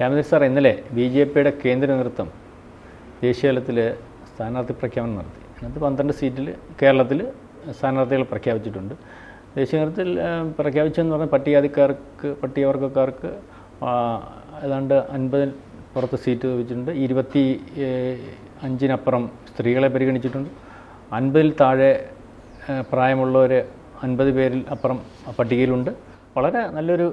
Ramachandran sir ഇന്നലെ B J പിയുടെ കേന്ദ്ര നേതൃത്വം ദേശീയതലത്തിൽ സ്ഥാനാർത്ഥി പ്രഖ്യാപനം നടത്തി. അതിനകത്ത് പന്ത്രണ്ട് സീറ്റിൽ കേരളത്തിൽ സ്ഥാനാർത്ഥികൾ പ്രഖ്യാപിച്ചിട്ടുണ്ട്. ദേശീയ നേതൃത്വത്തിൽ പ്രഖ്യാപിച്ചെന്ന് പറഞ്ഞാൽ പട്ടികാതിക്കാർക്ക് പട്ടികവർഗക്കാർക്ക് ഏതാണ്ട് അൻപതിൽ പുറത്ത് സീറ്റ് വെച്ചിട്ടുണ്ട് ഇരുപത്തി അഞ്ചിനപ്പുറം സ്ത്രീകളെ പരിഗണിച്ചിട്ടുണ്ട്. അൻപതിൽ താഴെ പ്രായമുള്ളവർ അൻപത് പേരിൽ അപ്പുറം പട്ടികയിലുണ്ട്. വളരെ നല്ലൊരു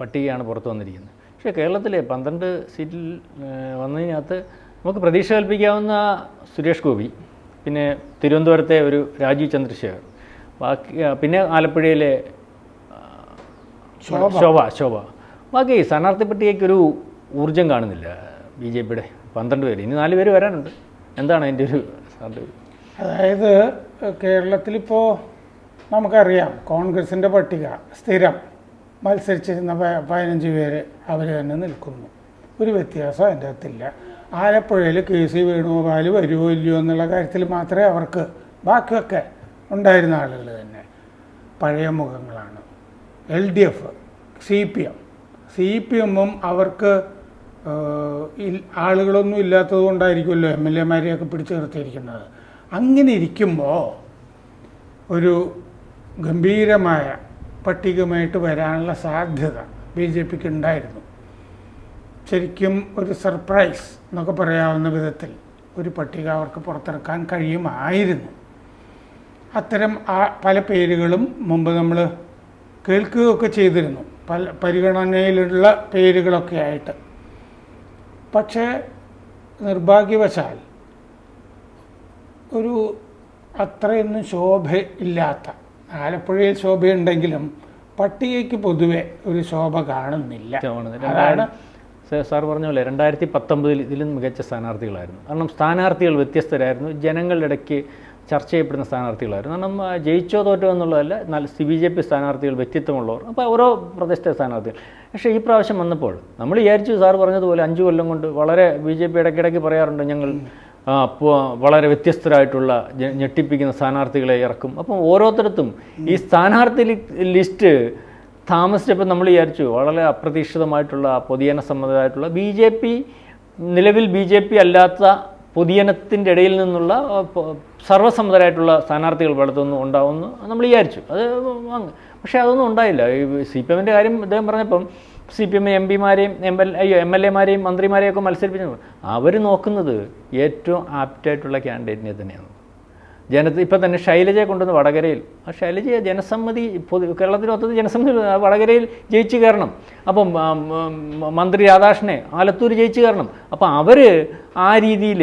പട്ടികയാണ് പുറത്തു വന്നിരിക്കുന്നത്. പക്ഷേ കേരളത്തിലെ പന്ത്രണ്ട് സീറ്റിൽ വന്നതിനകത്ത് നമുക്ക് പ്രതീക്ഷ കൽപ്പിക്കാവുന്ന സുരേഷ് ഗോപി പിന്നെ തിരുവനന്തപുരത്തെ ഒരു രാജീവ് ചന്ദ്രശേഖർ ബാക്കി പിന്നെ ആലപ്പുഴയിലെ ശോഭ. ശോഭ ബാക്കി സ്ഥാനാർത്ഥി പട്ടികയ്ക്ക് ഒരു ഊർജം കാണുന്നില്ല ബി ജെ പിയുടെ പന്ത്രണ്ട് പേര്. ഇനി നാല് പേര് വരാനുണ്ട്. എന്താണ് അതിന്റെ ഒരു അതായത് കേരളത്തിലിപ്പോൾ നമുക്കറിയാം കോൺഗ്രസിന്റെ പട്ടിക സ്ഥിരം. മത്സരിച്ചിരുന്ന പതിനഞ്ച് പേര് അവർ തന്നെ നിൽക്കുന്നു. ഒരു വ്യത്യാസം അതിന്റെ അകത്തില്ല. ആലപ്പുഴയിൽ കെ സി വേണുഗോപാൽ വരുമോ ഇല്ലയോ എന്നുള്ള കാര്യത്തിൽ മാത്രമേ അവർക്ക് ബാക്കിയൊക്കെ ഉണ്ടായിരുന്ന ആളുകൾ തന്നെ. പഴയ മുഖങ്ങളാണ്. L D F C P M. C P എമ്മും അവർക്ക് ആളുകളൊന്നും ഇല്ലാത്തത് കൊണ്ടായിരിക്കുമല്ലോ എം എൽ എമാരെയൊക്കെ പിടിച്ചു നിർത്തിയിരിക്കുന്നത്. അങ്ങനെ ഇരിക്കുമ്പോൾ ഒരു ഗംഭീരമായ പട്ടികയുമായിട്ട് വരാനുള്ള സാധ്യത ബി ജെ പിക്ക് ഉണ്ടായിരുന്നു ശരിക്കും ഒരു സർപ്രൈസ് എന്നൊക്കെ പറയാവുന്ന വിധത്തിൽ ഒരു പട്ടിക അവർക്ക് പുറത്തിറക്കാൻ കഴിയുമായിരുന്നു. അത്തരം ആ പല പേരുകളും മുമ്പ് നമ്മൾ കേൾക്കുകയൊക്കെ ചെയ്തിരുന്നു. പല പരിഗണനയിലുള്ള പേരുകളൊക്കെ ആയിട്ട്. പക്ഷേ നിർഭാഗ്യവശാൽ ഒരു അത്രയൊന്നും ശോഭ ഇല്ലാത്ത ആലപ്പുഴയിൽ ശോഭയുണ്ടെങ്കിലും പട്ടികയ്ക്ക് പൊതുവെ ഒരു ശോഭ കാണുന്നില്ല. അതാണ് സാർ- പറഞ്ഞ പോലെ രണ്ടായിരത്തി പത്തൊമ്പതിൽ ഇതിലും മികച്ച സ്ഥാനാർത്ഥികളായിരുന്നു. കാരണം സ്ഥാനാർത്ഥികൾ വ്യത്യസ്തരായിരുന്നു. ജനങ്ങളുടെ ഇടയ്ക്ക് ചർച്ച ചെയ്യപ്പെടുന്ന സ്ഥാനാർത്ഥികളായിരുന്നു. കാരണം ജയിച്ചോ തോറ്റോ എന്നുള്ളതല്ല നല്ല ബി ജെ പി സ്ഥാനാർത്ഥികൾ വ്യക്തിത്വമുള്ളവർ. അപ്പോൾ ഓരോ പ്രദേശത്തെ സ്ഥാനാർത്ഥികൾ. പക്ഷേ ഈ പ്രാവശ്യം വന്നപ്പോൾ നമ്മൾ വിചാരിച്ചു സാർ പറഞ്ഞതുപോലെ അഞ്ച് കൊല്ലം കൊണ്ട് വളരെ ബി ജെ പി ഇടയ്ക്കിടയ്ക്ക് പറയാറുണ്ട് ഞങ്ങൾ വളരെ വ്യത്യസ്തരായിട്ടുള്ള ഞെട്ടിപ്പിക്കുന്ന സ്ഥാനാർത്ഥികളെ ഇറക്കും. അപ്പം ഓരോരുത്തരത്തും ഈ സ്ഥാനാർത്ഥി ലിസ്റ്റ് താമസിച്ചപ്പോൾ നമ്മൾ വിചാരിച്ചു വളരെ അപ്രതീക്ഷിതമായിട്ടുള്ള പൊതുജന സമ്മതമായിട്ടുള്ള ബി ജെ പി നിലവിൽ ബി ജെ പി അല്ലാത്ത പൊതുജനത്തിന്റെ ഇടയിൽ നിന്നുള്ള സർവസമ്മതരായിട്ടുള്ള സ്ഥാനാർത്ഥികൾ വളർത്തുന്നു ഉണ്ടാവുമെന്ന് നമ്മൾ വിചാരിച്ചു. അത് പക്ഷേ അതൊന്നും ഉണ്ടായില്ല. ഈ സി പി എമ്മിന്റെ കാര്യം അദ്ദേഹം പറഞ്ഞപ്പം സി പി എം എം പിമാരെയും എം എൽ അയ്യോ എം എൽ എമാരെയും മന്ത്രിമാരെയും ഒക്കെ മത്സരിപ്പിച്ചു അവർ നോക്കുന്നത് ഏറ്റവും ആപ്റ്റായിട്ടുള്ള ക്യാൻഡിഡേറ്റിനെ തന്നെയാണ്. ജനത്തിൽ ഇപ്പം തന്നെ ശൈലജയെ കൊണ്ടുവന്ന് വടകരയിൽ. ആ ശൈലജയെ ജനസമ്മതി പൊതു കേരളത്തിൽ മൊത്തത്തിൽ ജനസമ്മതി വടകരയിൽ ജയിച്ചു കയറണം. അപ്പം മന്ത്രി രാധാകൃഷ്ണനെ ആലത്തൂർ ജയിച്ചു കയറണം. അപ്പം അവർ ആ രീതിയിൽ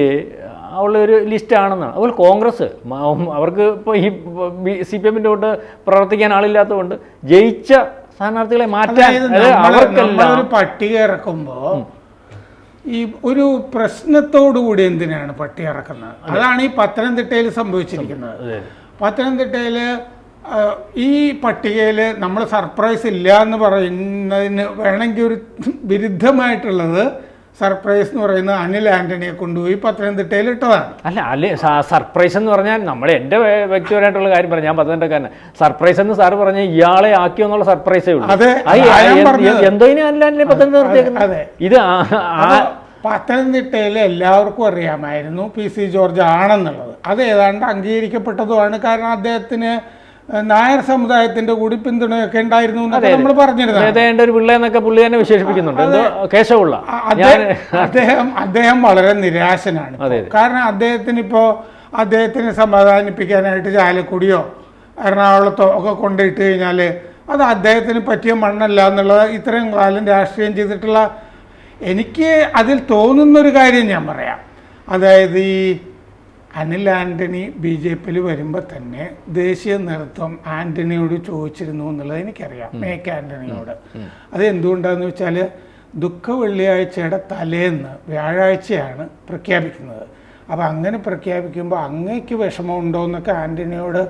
ഉള്ള ഒരു ലിസ്റ്റാണെന്നാണ് അതുപോലെ കോൺഗ്രസ് അവർക്ക് ഇപ്പോൾ ഈ സി പി എമ്മിന്റെ കൊണ്ട് പ്രവർത്തിക്കാൻ ആളില്ലാത്തതുകൊണ്ട് ജയിച്ച സ്ഥാനാർത്ഥികളെ മാറ്റാൻ. അവർക്കെല്ലാം. പട്ടിക ഇറക്കുമ്പോ ഈ ഒരു പ്രശ്നത്തോടുകൂടി എന്തിനാണ് പട്ടി ഇറക്കുന്നത് അതാണ് ഈ പത്തനംതിട്ടയിൽ സംഭവിച്ചിരിക്കുന്നത്. പത്തനംതിട്ടയിൽ പത്തനംതിട്ടയിൽ ഈ പട്ടികയിൽ നമ്മൾ സർപ്രൈസ് ഇല്ല എന്ന് പറയുന്നതിന് വേണമെങ്കിൽ ഒരു വിരുദ്ധമായിട്ടുള്ളത് സർപ്രൈസ് എന്ന് പറയുന്നത് അനിൽ ആന്റണിയെ കൊണ്ടുപോയി പത്തനംതിട്ടയിൽ ഇട്ടതാണ്. അല്ല അല്ലെ സർപ്രൈസ് എന്ന് പറഞ്ഞാൽ നമ്മൾ എന്റെ വ്യ- വ്യക്തിപരമായിട്ടുള്ള കാര്യം പറഞ്ഞു ഞാൻ പത്തനംതിട്ടക്കാരനെ. സർപ്രൈസ് എന്ന് സാർ പറഞ്ഞ ഇയാളെ ആക്കിയോ എന്നുള്ള സർപ്രൈസേ ഉള്ളൂ. അതെ, എന്തോ ഇനി അല്ല പത്തനംതിട്ട. ഇത് പത്തനംതിട്ടയിൽ എല്ലാവർക്കും അറിയാമായിരുന്നു പി സി ജോർജ് ആണെന്നുള്ളത്. അത് ഏതാണ്ട് അംഗീകരിക്കപ്പെട്ടതുമാണ്. കാരണം അദ്ദേഹത്തിന് നായർ സമുദായത്തിന്റെ കൂടി പിന്തുണയൊക്കെ ഉണ്ടായിരുന്നു നമ്മൾ പറഞ്ഞിരുന്നത് ഒരു പിള്ള എന്നൊക്കെ പുള്ളി തന്നെ വിശേഷിപ്പിക്കുന്നുണ്ട്. കേശവുള്ള. അദ്ദേഹം അദ്ദേഹം അദ്ദേഹം വളരെ നിരാശനാണ് കാരണം അദ്ദേഹത്തിന് ഇപ്പോ അദ്ദേഹത്തിനെ സമാധാനിപ്പിക്കാനായിട്ട് ചാലക്കുടിയോ എറണാകുളത്തോ ഒക്കെ കൊണ്ടിട്ട് കഴിഞ്ഞാൽ അത് അദ്ദേഹത്തിന് പറ്റിയ മണ്ണല്ല എന്നുള്ളത് ഇത്രയും കാലം രാഷ്ട്രീയം ചെയ്തിട്ടുള്ള എനിക്ക് അതിൽ തോന്നുന്നൊരു കാര്യം ഞാൻ പറയാം. അതായത് ഈ അനിൽ ആന്റണി ബി ജെ പിയിൽ വരുമ്പോൾ തന്നെ ദേശീയ നേതൃത്വം ആന്റണിയോട് ചോദിച്ചിരുന്നു എന്നുള്ളത് എനിക്കറിയാം. മേക്ക് ആന്റണിയോട്. അത് എന്തുകൊണ്ടാന്ന് വെച്ചാൽ ദുഃഖ വെള്ളിയാഴ്ചയുടെ തലേന്ന് വ്യാഴാഴ്ചയാണ് പ്രഖ്യാപിക്കുന്നത്. അപ്പോൾ അങ്ങനെ പ്രഖ്യാപിക്കുമ്പോൾ അങ്ങേക്ക് വിഷമമുണ്ടോ എന്നൊക്കെ ആന്റണിയോട്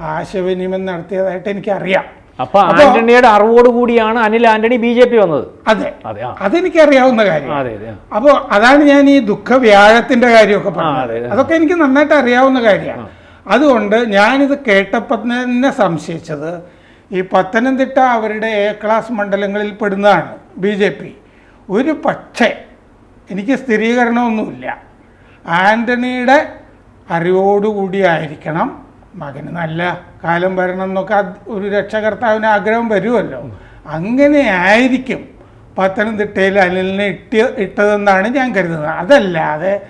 ആശയവിനിമയം നടത്തിയതായിട്ട് എനിക്കറിയാം. അപ്പൊ ആന്റണിയുടെ അറിവോട് കൂടിയാണ് Anil Antony B J P വന്നത്. അതെ. അതെ അതെനിക്ക് അറിയാവുന്ന കാര്യം. അപ്പോൾ അതാണ് ഞാൻ ഈ ദുഃഖ വ്യാഴത്തിന്റെ കാര്യമൊക്കെ പറഞ്ഞത്. അതൊക്കെ എനിക്ക് നന്നായിട്ട് അറിയാവുന്ന കാര്യമാണ്. അതുകൊണ്ട് ഞാനിത് കേട്ടപ്പോൾ തന്നെ സംശയിച്ചത് ഈ പത്തനംതിട്ട അവരുടെ എ ക്ലാസ് മണ്ഡലങ്ങളിൽ പെടുന്നതാണ് ബി ജെ പി. ഒരു പക്ഷേ എനിക്ക് സ്ഥിരീകരണമൊന്നുമില്ല. ആന്റണിയുടെ അറിവോടുകൂടിയായിരിക്കണം മകന് നല്ല കാലം വരണം എന്നൊക്കെ ഒരു രക്ഷകർത്താവിന് ആഗ്രഹം വരുമല്ലോ. അങ്ങനെ ആയിരിക്കും പത്തനംതിട്ടയിൽ അനിലിനെ ഇട്ടി ഇട്ടതെന്നാണ് ഞാൻ കരുതുന്നത്. അതല്ലാതെ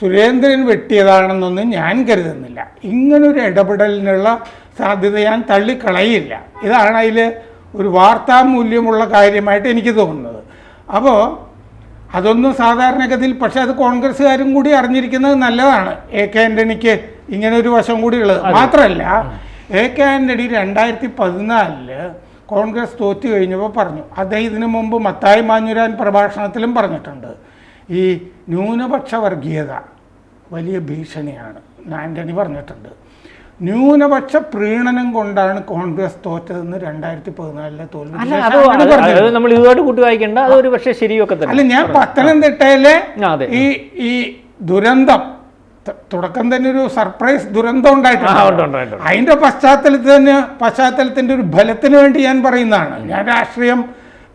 സുരേന്ദ്രൻ വെട്ടിയതാണെന്നൊന്നും ഞാൻ കരുതുന്നില്ല. ഇങ്ങനൊരു ഇടപെടലിനുള്ള സാധ്യത ഞാൻ തള്ളിക്കളയില്ല. ഇതാണ് അതിൽ ഒരു വാർത്താ മൂല്യമുള്ള കാര്യമായിട്ട് എനിക്ക് തോന്നുന്നത്. അപ്പോൾ അതൊന്നും സാധാരണഗതിയിൽ പക്ഷേ അത് കോൺഗ്രസ്സുകാരും കൂടി അറിഞ്ഞിരിക്കുന്നത് നല്ലതാണ്. എ കെ ആന്റണിക്ക് ഇങ്ങനെ ഒരു വശം കൂടി ഉള്ളത്. മാത്രമല്ല എ കെ ആന്റണി രണ്ടായിരത്തി പതിനാലിൽ കോൺഗ്രസ് തോറ്റു കഴിഞ്ഞപ്പോൾ പറഞ്ഞു. അദ്ദേഹം ഇതിനു മുമ്പ് മത്തായി മാഞ്ഞുരാൻ പ്രഭാഷണത്തിലും പറഞ്ഞിട്ടുണ്ട്. ഈ ന്യൂനപക്ഷ വർഗീയത വലിയ ഭീഷണിയാണ് ആന്റണി പറഞ്ഞിട്ടുണ്ട്. ന്യൂനപക്ഷ പ്രീണനം കൊണ്ടാണ് കോൺഗ്രസ് തോറ്റതെന്ന് രണ്ടായിരത്തി പതിനാലിലെ തോൽവി നമ്മൾ ഇതുമായിട്ട് കൂട്ടി വായിക്കേണ്ട അതൊരു പക്ഷേ ശരിയൊക്കെ തന്നെ. അല്ല ഞാൻ പത്തനംതിട്ടയിലെ ഈ ഈ ദുരന്തം തുടക്കം തന്നെ ഒരു സർപ്രൈസ് ദുരന്തം ഉണ്ടായിട്ടുണ്ട്. ഉണ്ട്, ഉണ്ട്. അതിന്റെ പശ്ചാത്തലത്തിൽ തന്നെ പശ്ചാത്തലത്തിന്റെ ഒരു ഫലത്തിന് വേണ്ടി ഞാൻ പറയുന്നതാണ്. ഞാൻ രാഷ്ട്രീയം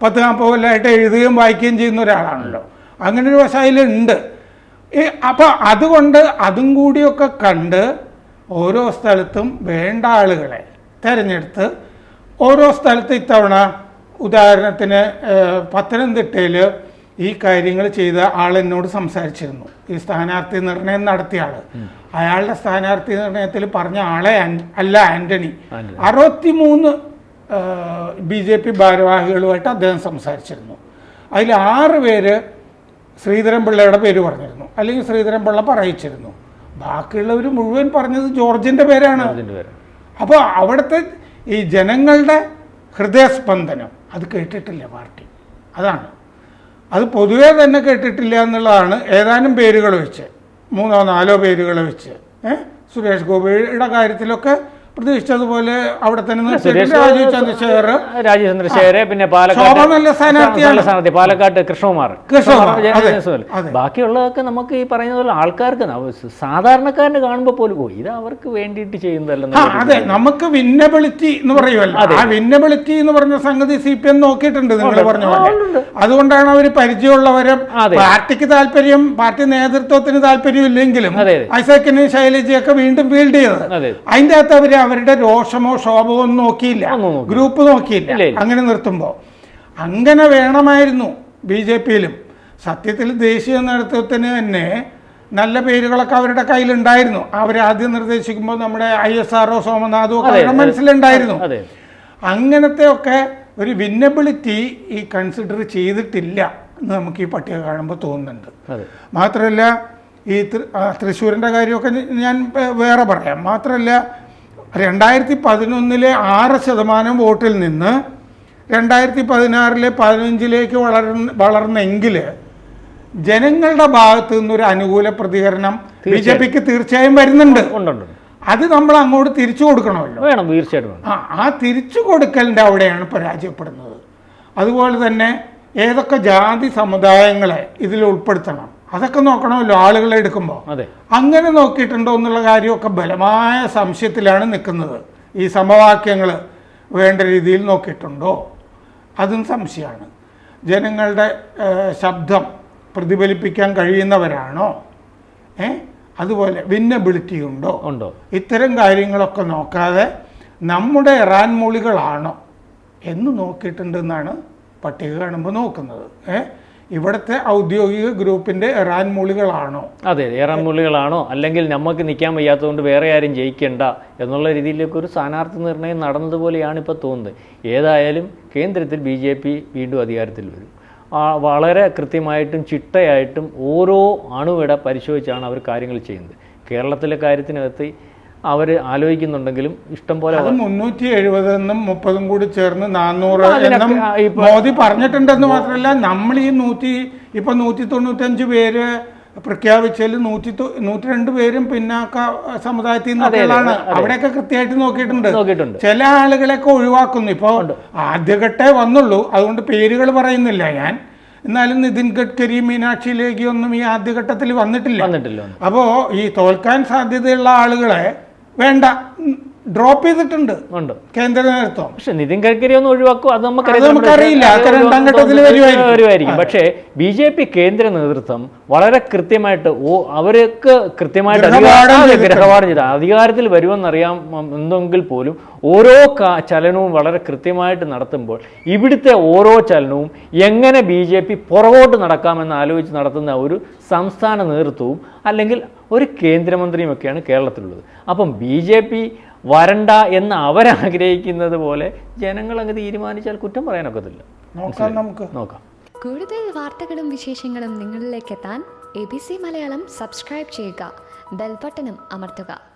പത്ത് നാൽപ്പത് കൊല്ലമായിട്ട് എഴുതുകയും വായിക്കുകയും ചെയ്യുന്ന ഒരാളാണല്ലോ. അങ്ങനെ ഒരു വശയിലുണ്ട്. അപ്പോൾ അതുകൊണ്ട് അതും കൂടിയൊക്കെ കണ്ട് ഓരോ സ്ഥലത്തും വേണ്ട ആളുകളെ തിരഞ്ഞെടുത്ത് ഓരോ സ്ഥലത്ത് ഇത്തവണ ഉദാഹരണത്തിന് പത്തനംതിട്ടയിൽ പത്തനംതിട്ടയിൽ ഈ കാര്യങ്ങൾ ചെയ്ത ആൾ എന്നോട് സംസാരിച്ചിരുന്നു. ഈ സ്ഥാനാർത്ഥി നിർണയം നടത്തിയ ആൾ. അയാളുടെ സ്ഥാനാർത്ഥി നിർണയത്തിൽ പറഞ്ഞ ആളെ അല്ല ആന്റണി. അറുപത്തിമൂന്ന് ബി ജെ പി ഭാരവാഹികളുമായിട്ട് അദ്ദേഹം സംസാരിച്ചിരുന്നു. അതിൽ ആറ് പേര് ശ്രീധരൻപിള്ളയുടെ പേര് പറഞ്ഞിരുന്നു. അല്ലെങ്കിൽ ശ്രീധരൻപിള്ള പറയിച്ചിരുന്നു. ബാക്കിയുള്ളവർ മുഴുവൻ പറഞ്ഞത് ജോർജിന്റെ പേരാണ്. അപ്പോൾ അവിടുത്തെ ഈ ജനങ്ങളുടെ ഹൃദയസ്പന്ദനം അത് കേട്ടിട്ടില്ല പാർട്ടി. അതാണ്. അത് പൊതുവേ തന്നെ കേട്ടിട്ടില്ല എന്നുള്ളതാണ് ഏതാനും പേരുകൾ വെച്ച്. മൂന്നോ നാലോ പേരുകൾ വെച്ച്. സുരേഷ് ഗോപിയുടെ കാര്യത്തിലൊക്കെ പ്രതീക്ഷിച്ചതുപോലെ അവിടെ തന്നെ രാജീവ് ചന്ദ്രശേഖർ. രാജീവ് ചന്ദ്രശേഖരെ പിന്നെ പാലക്കാട് നല്ല സ്ഥാനാർത്ഥി പാലക്കാട്ട് കൃഷ്ണകുമാർ. ബാക്കിയുള്ളതൊക്കെ നമുക്ക് ഈ പറയുന്ന പോലെ ആൾക്കാർക്ക് സാധാരണക്കാരന് കാണുമ്പോൾ പോലും പോയി ഇത് അവർക്ക് വേണ്ടിയിട്ട് ചെയ്യുന്നതല്ല അതെ നമുക്ക് വിന്നബിലിറ്റി എന്ന് പറയുമല്ലോ. ആ വിന്നബിലിറ്റി എന്ന് പറഞ്ഞ സംഗതി സി പി എം നോക്കിയിട്ടുണ്ട് നിങ്ങൾ പറഞ്ഞ പോലെ. അതുകൊണ്ടാണ് അവർ പരിചയമുള്ളവരെ. പാർട്ടിക്ക് താല്പര്യം പാർട്ടി നേതൃത്വത്തിന് താല്പര്യം ഇല്ലെങ്കിലും അതെ. ശൈലജയൊക്കെ വീണ്ടും ഫീൽഡ് ചെയ്തത്. അതെ. അതിന്റെ അകത്ത് അവർ അവരുടെ രോഷമോ ശോഭമോ ഒന്നും നോക്കിയില്ല. ഗ്രൂപ്പ് നോക്കിയില്ല. അങ്ങനെ നിർത്തുമ്പോൾ അങ്ങനെ വേണമായിരുന്നു ബി ജെ പിയിലും. സത്യത്തിൽ ദേശീയ നേതൃത്വത്തിന് തന്നെ നല്ല പേരുകളൊക്കെ അവരുടെ കയ്യിലുണ്ടായിരുന്നു. അവരാദ്യം നിർദ്ദേശിക്കുമ്പോൾ നമ്മുടെ ഐ എസ് ആർ ഒ സോമനാഥും ഒക്കെ അവരുടെ മനസ്സിലുണ്ടായിരുന്നു. അങ്ങനത്തെ ഒക്കെ ഒരു വിന്നബിലിറ്റി ഈ കൺസിഡർ ചെയ്തിട്ടില്ല എന്ന് നമുക്ക് ഈ പട്ടിക കാണുമ്പോൾ തോന്നുന്നുണ്ട്. മാത്രമല്ല ഈ തൃശ്ശൂരിന്റെ കാര്യമൊക്കെ ഞാൻ വേറെ പറയാം. മാത്രമല്ല രണ്ടായിരത്തി പതിനൊന്നിലെ ആറ് ശതമാനം വോട്ടിൽ നിന്ന് രണ്ടായിരത്തി പതിനാറിലെ പതിനഞ്ചിലേക്ക് വളർ വളർന്നെങ്കിൽ ജനങ്ങളുടെ ഭാഗത്തു നിന്നൊരു അനുകൂല പ്രതികരണം ബി ജെ പിക്ക് തീർച്ചയായും വരുന്നുണ്ട്. അത് നമ്മൾ അങ്ങോട്ട് തിരിച്ചു കൊടുക്കണമല്ലോ. വേണം തീർച്ചയായിട്ടും ആ ആ തിരിച്ചു കൊടുക്കലിന്റെ അവിടെയാണ് പരാജയപ്പെടുന്നത്. അതുപോലെ തന്നെ ഏതൊക്കെ ജാതി സമുദായങ്ങളെ ഇതിൽ ഉൾപ്പെടുത്തണം. അതൊക്കെ നോക്കണമല്ലോ ആളുകളെ എടുക്കുമ്പോൾ അതെ. അങ്ങനെ നോക്കിയിട്ടുണ്ടോ എന്നുള്ള കാര്യമൊക്കെ ബലമായ സംശയത്തിലാണ് നിൽക്കുന്നത്. ഈ സമവാക്യങ്ങൾ വേണ്ട രീതിയിൽ നോക്കിയിട്ടുണ്ടോ? അതും സംശയമാണ്. ജനങ്ങളുടെ ശബ്ദം പ്രതിഫലിപ്പിക്കാൻ കഴിയുന്നവരാണോ? ഏ? അതുപോലെ വിന്നബിലിറ്റി ഉണ്ടോ? ഉണ്ടോ? ഇത്തരം കാര്യങ്ങളൊക്കെ നോക്കാതെ നമ്മുടെ ഇറാൻ മൊഴികളാണോ എന്ന് നോക്കിയിട്ടുണ്ടെന്നാണ് പട്ടിക കാണുമ്പോൾ നോക്കുന്നത്. ഏ? ഇവിടുത്തെ ഔദ്യോഗിക ഗ്രൂപ്പിന്റെ ഇറാൻ മൊഴികളാണോ അതെ ഏറാൻ മൂളികളാണോ? അല്ലെങ്കിൽ നമുക്ക് നിൽക്കാൻ വയ്യാത്തതുകൊണ്ട് വേറെ ആരും ജയിക്കണ്ട എന്നുള്ള രീതിയിലേക്ക് ഒരു സ്ഥാനാർത്ഥി നിർണയം നടന്നതുപോലെയാണ് ഇപ്പോൾ തോന്നുന്നത്. ഏതായാലും കേന്ദ്രത്തിൽ ബി ജെ പി വീണ്ടും അധികാരത്തിൽ വരും. വളരെ കൃത്യമായിട്ടും ചിട്ടയായിട്ടും ഓരോ അണുവിട പരിശോധിച്ചാണ് അവർ കാര്യങ്ങൾ ചെയ്യുന്നത്. കേരളത്തിലെ കാര്യത്തിനകത്ത് അവർ ആലോചിക്കുന്നുണ്ടെങ്കിലും ഇഷ്ടം പോലെ മുന്നൂറ്റി എഴുപത് എന്നും മുപ്പതും കൂടി ചേർന്ന് നാനൂറ് എന്നും ഇപ്പൊ- മോദി പറഞ്ഞിട്ടുണ്ടെന്ന് മാത്രമല്ല നമ്മൾ ഈ നൂറ്റി ഇപ്പൊ നൂറ്റി തൊണ്ണൂറ്റഞ്ച് പേര് പ്രഖ്യാപിച്ചതിൽ നൂറ്റി നൂറ്റി രണ്ട് പേരും പിന്നാക്ക സമുദായത്തിൽ നിന്നുള്ളതാണ് അവിടെയൊക്കെ കൃത്യമായിട്ട് നോക്കിയിട്ടുണ്ട്. നോക്കിയിട്ടുണ്ട്. ചില ആളുകളെയൊക്കെ ഒഴിവാക്കുന്നു. ഇപ്പോൾ ആദ്യഘട്ടേ വന്നുള്ളൂ. അതുകൊണ്ട് പേരുകൾ പറയുന്നില്ല ഞാൻ. എന്നാലും നിതിൻ ഗഡ്കരി മീനാക്ഷി ലേഖി ഒന്നും ഈ ആദ്യഘട്ടത്തിൽ വന്നിട്ടില്ല. വന്നിട്ടില്ല അപ്പോൾ ഈ തോൽക്കാൻ സാധ്യതയുള്ള ആളുകളെ വേണ്ട. ഡ്രോപ്പ് ചെയ്തിട്ടുണ്ട്. കേന്ദ്ര നേതൃത്വം പക്ഷെ നിതിൻ ഗഡ്കരി ഒന്ന് ഒഴിവാക്കും അത് നമുക്കറിയാം നമുക്കറിയില്ല. രണ്ടാം ഘട്ടത്തിൽ വരുമായിരിക്കും. പക്ഷേ ബി ജെ പി കേന്ദ്ര നേതൃത്വം വളരെ കൃത്യമായിട്ട് ഓ അവർക്ക് കൃത്യമായിട്ട്. ഗൃഹപാഠം ചെയ്ത അധികാരത്തിൽ വരുമെന്നറിയാം എന്തെങ്കിൽ പോലും. ഓരോ ചലനവും വളരെ കൃത്യമായിട്ട് നടത്തുമ്പോൾ ഇവിടുത്തെ ഓരോ ചലനവും എങ്ങനെ ബി ജെ പി പുറകോട്ട് നടക്കാമെന്ന് ആലോചിച്ച് നടത്തുന്ന ഒരു സംസ്ഥാന നേതൃത്വവും അല്ലെങ്കിൽ ഒരു കേന്ദ്രമന്ത്രിയുമൊക്കെയാണ് കേരളത്തിലുള്ളത്. അപ്പം ബി ജെ പി വരണ്ട എന്ന് അവരാഗ്രഹിക്കുന്നത് പോലെ ജനങ്ങൾ അങ്ങ് തീരുമാനിച്ചാൽ കുറ്റം പറയാനൊക്കത്തില്ല. നോക്കാം നമുക്ക്. നോക്കാം. കൂടുതൽ വാർത്തകളും വിശേഷങ്ങളും നിങ്ങളിലേക്ക് എത്താൻ A B C Malayalam subscribe ചെയ്യുക. ബെൽബട്ടനും അമർത്തുക.